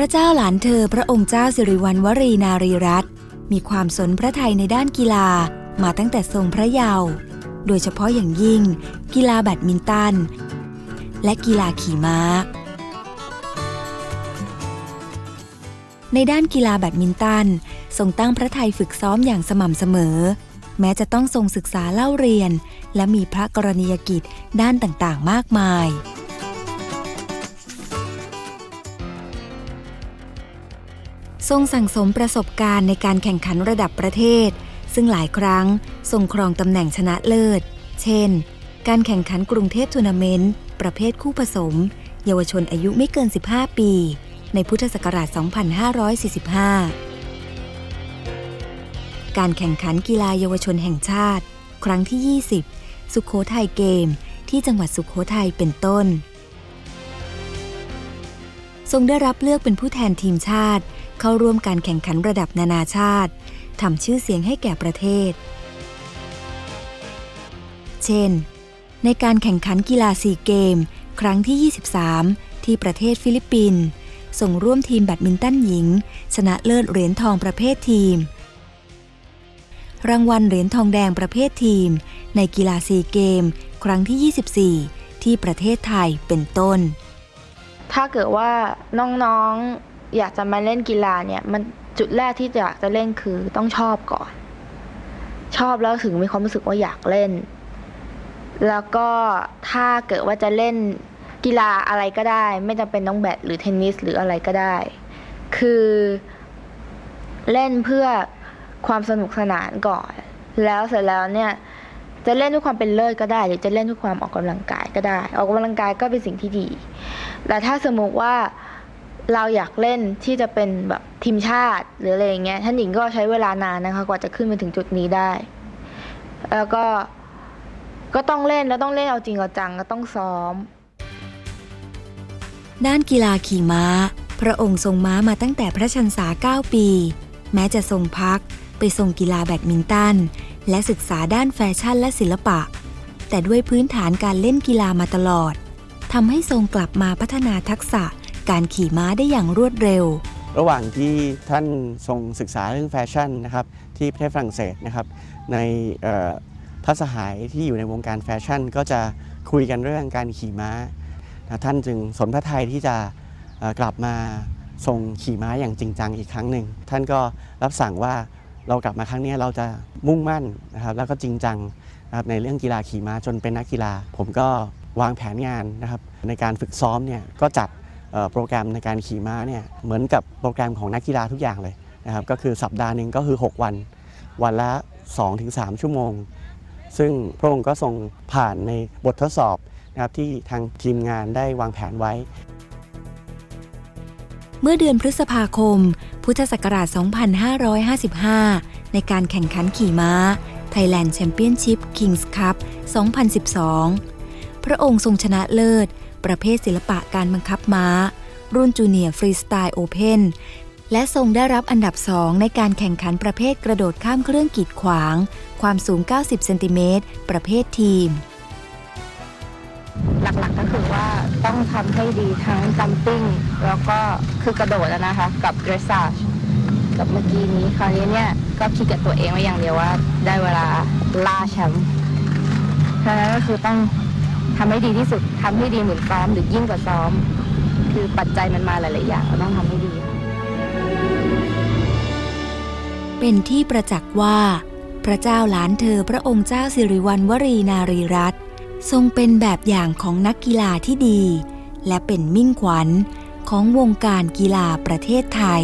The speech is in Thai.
ระเจ้าหลานเธอพระองค์เจ้าสิริวัณวรีนารีรัตน์มีความสนพระทัยในด้านกีฬามาตั้งแต่ทรงพระเยาว์โดยเฉพาะอย่างยิ่ง กีฬาแบดมินตัน และกีฬาขี่ม้า ในด้านกีฬาแบดมินตัน ทรงตั้งพระทัยฝึกซ้อมอย่างสม่ำเสมอ แม้จะต้องทรงศึกษาเล่าเรียน และมีพระกรณียกิจด้านต่างๆ มากมาย ทรงสั่งสมประสบการณ์ในการแข่งขันระดับประเทศ ซึ่งหลายครั้งทรงครองตำแหน่งชนะเลิศ เช่น การแข่งขันกรุงเทพทัวร์นาเมนต์ ประเภทคู่ผสม เยาวชนอายุไม่เกิน 15 ปี ในพุทธศักราช 2545 การแข่งขันกีฬาเยาวชนแห่งชาติ ครั้งที่ 20 สุขโขทัยเกม ที่จังหวัดสุขโขทัยเป็นต้น ทรงได้รับเลือกเป็นผู้แทนทีมชาติ เข้าร่วมการแข่งขันระดับนานาชาติทำชื่อเสียงให้แก่ประเทศ เช่น ในการแข่งขันกีฬาซีเกม ครั้งที่ 23 ที่ประเทศฟิลิปปินส์ส่งร่วมทีมแบดมินตันหญิง ชนะเลิศเหรียญทองประเภททีม รางวัลเหรียญทองแดงประเภททีม ในกีฬาซีเกม ครั้งที่ 24 ที่ประเทศไทยเป็นต้น ถ้าเกิดว่าน้องๆ อยากจะมาเล่นกีฬาเนี่ย มันจุดแรกที่อยากจะเล่นคือต้องชอบก่อน ชอบแล้วถึงมีความรู้สึกว่าอยากเล่น แล้วก็ถ้าเกิดว่าจะเล่นกีฬาอะไรก็ได้ ไม่จำเป็นต้องแบดหรือเทนนิสหรืออะไรก็ได้ คือเล่นเพื่อความสนุกสนานก่อน แล้วเสร็จแล้วเนี่ยจะเล่นด้วยความเป็นเลิศก็ได้ หรือจะเล่นด้วยความออกกำลังกายก็ได้ ออกกำลังกายก็เป็นสิ่งที่ดี แต่ถ้าสมมติว่า เราอยากเล่นที่จะเป็นแบบทีมชาติหรืออะไรอย่างเงี้ยท่านหญิงก็ใช้เวลานานนะคะกว่าจะขึ้นมาถึงจุดนี้ได้ แล้วก็ก็ต้องเล่นแล้วต้องเล่นเอาจริงเอาจังก็ต้องซ้อม ด้านกีฬาขี่ม้า พระองค์ทรงม้ามาตั้งแต่พระชันษา 9 ปี แม้จะทรงพักไปทรงกีฬาแบดมินตัน และศึกษาด้านแฟชั่นและศิลปะ แต่ด้วยพื้นฐานการเล่นกีฬามาตลอดทำให้ทรงกลับมาพัฒนาทักษะ การขี่ม้าได้อย่างรวดเร็ว ระหว่างที่ท่านทรงศึกษาเรื่องแฟชั่นนะครับที่ประเทศฝรั่งเศสนะครับ ในเอ่อพระสหายที่อยู่ในวงการแฟชั่น ก็จะคุยกันเรื่องการขี่ม้า ท่านจึงสนพระทัยที่จะกลับมาทรงขี่ม้าอย่างจริงจังอีกครั้งหนึ่ง ท่านก็รับสั่งว่าเรากลับมาครั้งนี้เราจะมุ่งมั่นนะครับแล้วก็จริงจังนะครับในเรื่องกีฬาขี่ม้าจนเป็นนักกีฬา ผมก็วางแผนงานนะครับในการฝึกซ้อมเนี่ยก็จัด โปรแกรมในการขี่ม้าเนี่ยเหมือนกับโปรแกรมของนักกีฬาทุกอย่างเลยนะครับก็คือสัปดาห์หนึ่งก็คือ 6 วัน วันละ 2-3 ชั่วโมง ซึ่งพระองค์ก็ทรงผ่านในบททดสอบนะครับที่ทางทีมงานได้วางแผนไว้ เมื่อเดือนพฤษภาคม พุทธศักราช 2555 ในการแข่งขันขี่ม้า Thailand Championship Kings Cup 2012 พระองค์ทรงชนะเลิศ ประเภทศิลปะการบังคับม้า รุ่นจูเนียร์ฟรีสไตล์โอเพนและทรงได้รับอันดับสองในการแข่งขันประเภทกระโดดข้ามเครื่องกีดขวาง ความสูง 90 เซนติเมตร ประเภททีม หลักๆก็คือว่าต้องทำให้ดีทั้งจัมปิ้ง แล้วก็คือกระโดดนะคะ กับ dressage กับเมื่อกี้นี้คราวนี้เนี่ยก็คิดกับตัวเองไว้อย่างเดียวว่า ได้เวลาล่าแชมป์ฉะนั้นก็คือต้อง ทำให้ดีที่สุดทำให้ดีเหมือนซ้อมหรือยิ่งกว่าซ้อม คือปัจจัยมันมาหลาย ๆ อย่างเราต้องทำให้ดี เป็นที่ประจักษ์ว่า พระเจ้าหลานเธอพระองค์เจ้าสิริวัณวรีนารีรัตน์ทรงเป็นแบบอย่างของนักกีฬาที่ดี และเป็นมิ่งขวัญของวงการกีฬาประเทศไทย